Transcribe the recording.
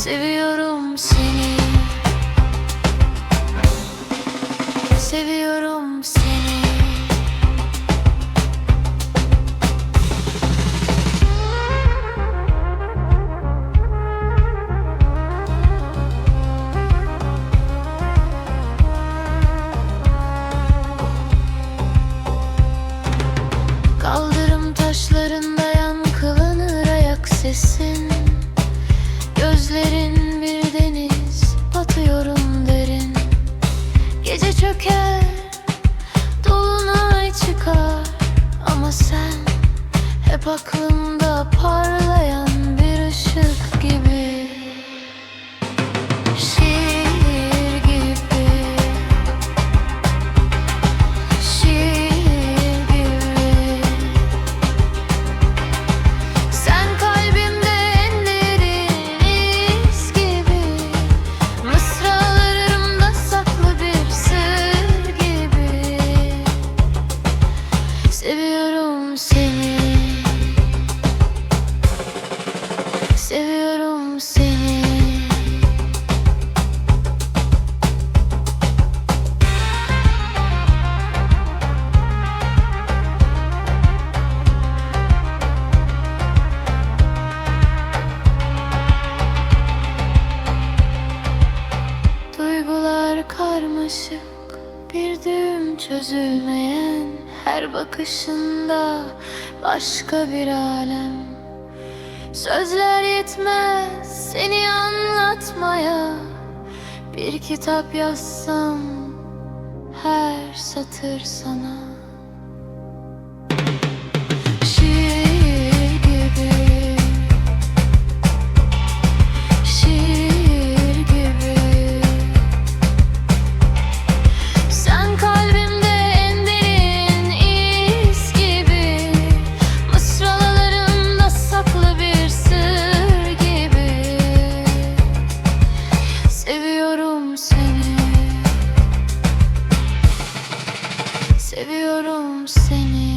Seviyorum seni. Seviyorum seni. Kaldırım taşlarında yankılanır ayak sesin. Gece çöker dolunay çıkar. Ama sen hep aklımda parlayan bir ışık gibi Seviyorum seni Düğüm çözülmeyen Her bakışında başka bir alem. Sözler yetmez seni anlatmaya. Bir kitap yazsam her satır sana seni